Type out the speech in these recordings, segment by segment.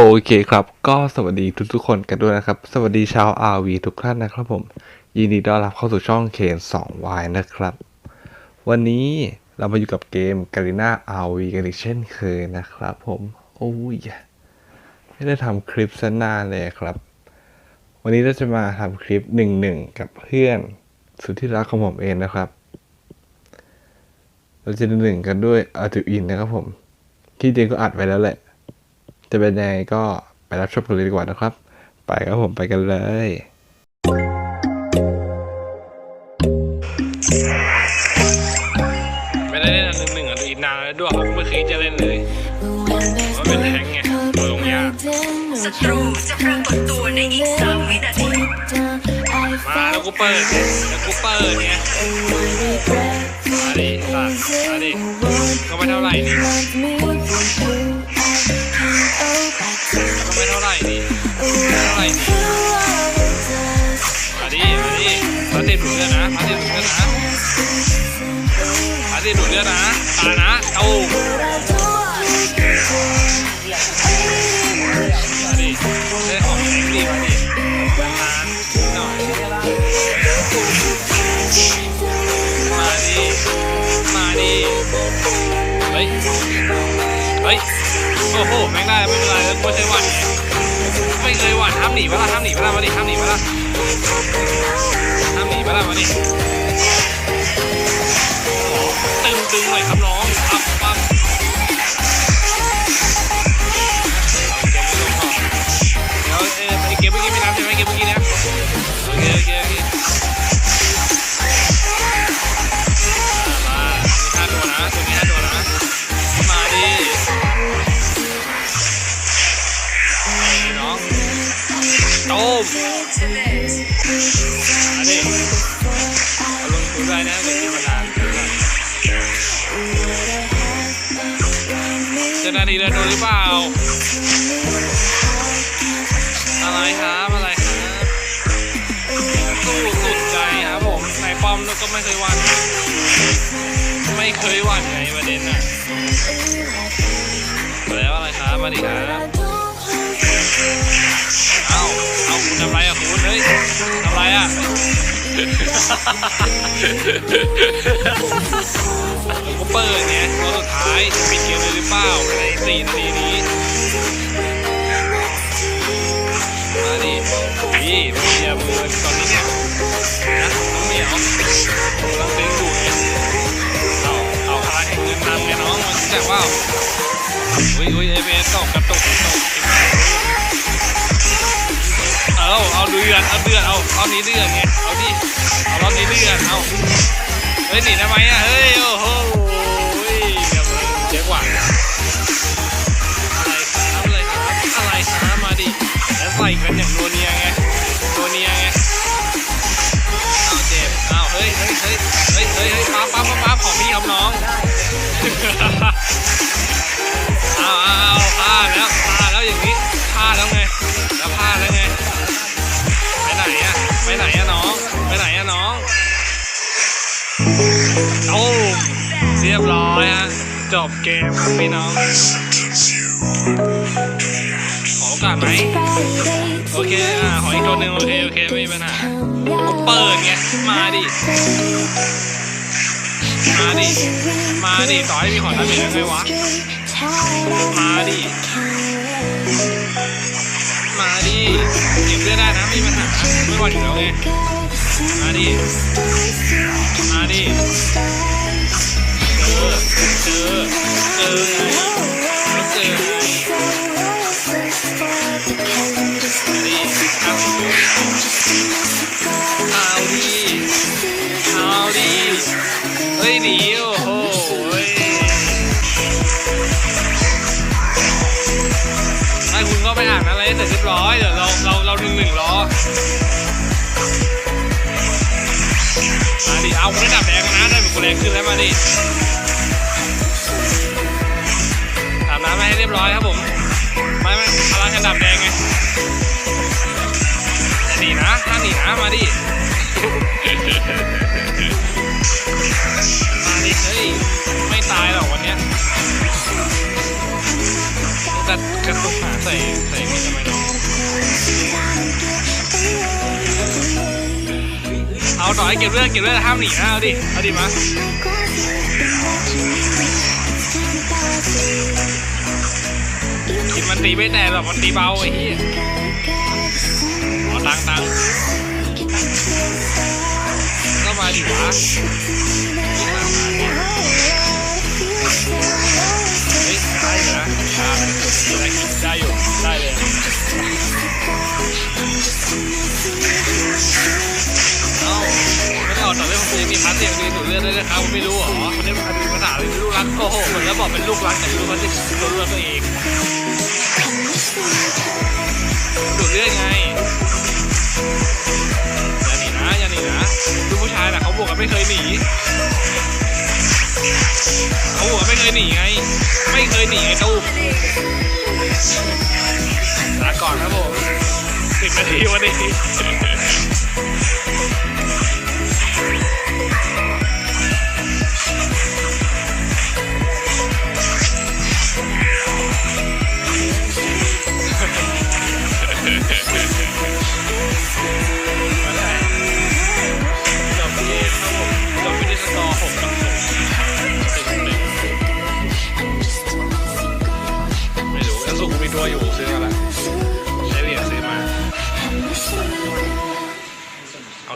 โอเคครับ ก็สวัสดีทุกๆคนกันด้วยนะครับ สวัสดีชาว RV ทุกท่านนะครับผม ยินดีต้อนรับเข้าสู่ช่องเคน 2Y นะครับ วันนี้เรามาอยู่กับเกม g a r i n a RV กันอีกเช่นเคยนะครับผมโอ้ยไม่ได้ทำคลิปซะนานเลยครับ วันนี้เราจะมาทำคลิปหนึ่งหนึ่งกับเพื่อน สุดที่รักของผมเองนะครับ เราจะหนึ่งกันด้วยอาร์ตูอินนะครับผมที่จริงก็อัดไว้แล้วแหละ จะเป็นยังไงก็ไปรับชมกันเลยดีกว่านะครับ ไปครับผมไปกันเลยไม่ได้เล่นอันหนึ่งหนึ่งอันอีกนานแล้วด้วยเขาไม่เคยจะเล่นเลยเพราะเป็นแฮงไงตัวลงยากศัตรูจะปรากฏตัวในอีกสามวินาทีมาแล้วกูเปิดไงแล้วกูเปิดไงมาดิสัตว์มาดิก็ไม่เท่าไหร่นี่ก็ ไม่เท่าไหร่นี่ไม่เท่าไหร่นี่มาดิมาดิมาดิดูดเลือดนะมาดิดูดเลือดนะมาดิดูดเลือดนะตานะเอามาดิเล่นของแข็งดิมาดินานๆหน่อยมาดิมาดิเฮ้ยเฮ้ย อ้โหแม่งได้ไม่เป็นไรไม่เคยหวั่นไม่เคยหวั่นห้ามหนีเวลาห้ามหนีเวลามาดิห้ามหนีเวลาห้ามหนีเวลามาดิ ได้นะเดี๋ยวมีมานาจะนาดีเดินดนหรือเปล่า อะไรครับ อะไรครับสู้สุดใจครับผมในป้อมก็ไม่เคยวัน ไม่เคยวันไงประเด็นน่ะมาแล้วอะไรครับ มาดิครับเอาเอาคุณทำไรอะคุณเฮ้ยทำไรอะ ผมเปิดไงตัวสุดท้ายปิดเกมเลยหรือเปล่าในสี่นาทีนี้ มาดินี่เมียมือตอนนี้เนี่ยนะน้องเหมียวกำลังเต็งอยู่ไงเอาเอาพลังแห่งเงินนำไงน้องมันจักว่าอุ้ยอุ้ยเอเบตกกระตุกกระตุก เอาเอาเดือดเอาเดือดเอาเอานี้เดือดไงเอาดิเอารอบนี้เดือดเอาเฮ้ยหนีทำไมอะเฮ้ยโอ้โหเดี๋ยวเจ๊กว่าอะ จบเกมครับพี่น้อง ขอโอกาสไหม โอเค อ่า ขออีกตัวหนึ่งโอเค โอเค ไม่มีปัญหาเปิดไง มาดิ มาดิ มาดิ ต่อให้มีของทำอย่างไรวะ มาดิ มาดิ เก็บเลือดได้นะ ไม่มีปัญหา ไม่ว่าอยู่แล้วไง มาดิ มาดิ เอเจอเจอไงไม่เจอไงมาดิเอาดิเฮ้ยหนีโอ้โหเฮ้ยไม่คุณก็ไปอ่านอะไรเสร็จเรียบร้อยเดี๋ยวเราเราเราหนึ่งหนึ่งรอมาดิเอาคุณได้ดับแดงนะได้เป็นกูแรงขึ้นแล้วมาดิ เรียบร้อยครับผมไม่ไม่พลังกันดับแดงไงหนีนะห้าหนีนะมาดิมาดิเฮ้ยไม่ตายหรอกวันเนี้ยไม่จะกระตุกหาใส่ใส่นี่ทำไมน้องเอาต่อให้เก็บเรื่องเก็บเรื่องห้ามหนีนะเอาดิเอาดิมา มันตีไม่แต่หรอกมันตีเบาไอ้เหี้ยอ๋อตังตังก็มาดิวะเฮ้ยได้อยู่นะได้อยู่ได้เลยเอ้าไม่ได้ออกต่อเรื่องของคุณยังมีพาร์ทเสียงดีดูดเลือดด้วยนะครับไม่รู้เหรอมันได้มาดูภาษาเป็นลูกรักโกหกเหมือนแล้วบอกเป็นลูกรักแต่ไม่รู้พาทเสียงดูดเลือดตัวเอง ดูดเลือดไงอย่าหนีนะอย่าหนีนะดูผู้ชายน่ะเขาบวกกันไม่เคยหนีเขาบวกไม่เคยหนีไง ไม่เคยหนีไงตู้ลาก่อนครับผมสิบนาทีวันนี้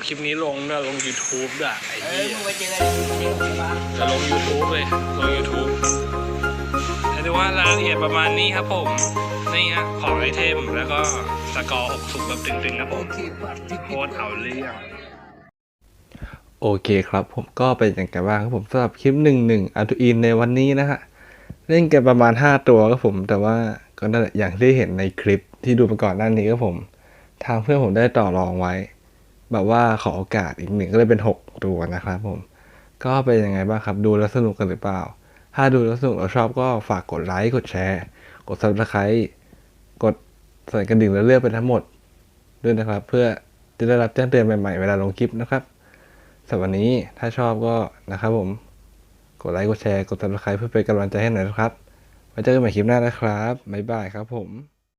คลิปนี้ลงด้วยลง YouTube ด้วยไอ้เหี้ยจะลง YouTube เลยลง YouTube เรียกได้ว่ารายละเอียดประมาณนี้ครับผมนี่ฮะของไอเทมแล้วก็สกอร์หกสุกแบบตึงๆครับผมโคตรเอาเรื่อง โอเคครับผมก็เป็นอย่างไรบ้างครับผมสำหรับคลิปหนึ่งหนึ่งอัตูอินในวันนี้นะฮะเล่นกันประมาณ 5 ตัวครับผมแต่ว่าก็นั่นแหละอย่างที่เห็นในคลิปที่ดูมาก่อนหน้านี้ครับผม ทางเพื่อนผมได้ต่อรองไว้ แบบว่าขอโอกาสอีกหนึ่งก็เลยเป็น 6 ตัวนะครับผม ก็เป็นยังไงบ้างครับ ดูแล้วสนุกกันหรือเปล่า ถ้าดูแล้วสนุกเราชอบก็ฝากกดไลค์กดแชร์ กด subscribe กดใส่กระดิ่งแล้วเลือกไปทั้งหมดด้วยนะครับ เพื่อจะได้รับแจ้งเตือนใหม่ๆ เวลาลงคลิปนะครับสำหรับวันนี้ถ้าชอบก็นะครับผม กดไลค์กดแชร์กด subscribe เพื่อเป็นกำลังใจให้หน่อยนะครับไว้เจอกันใหม่คลิปหน้านะครับบ๊ายบายครับผม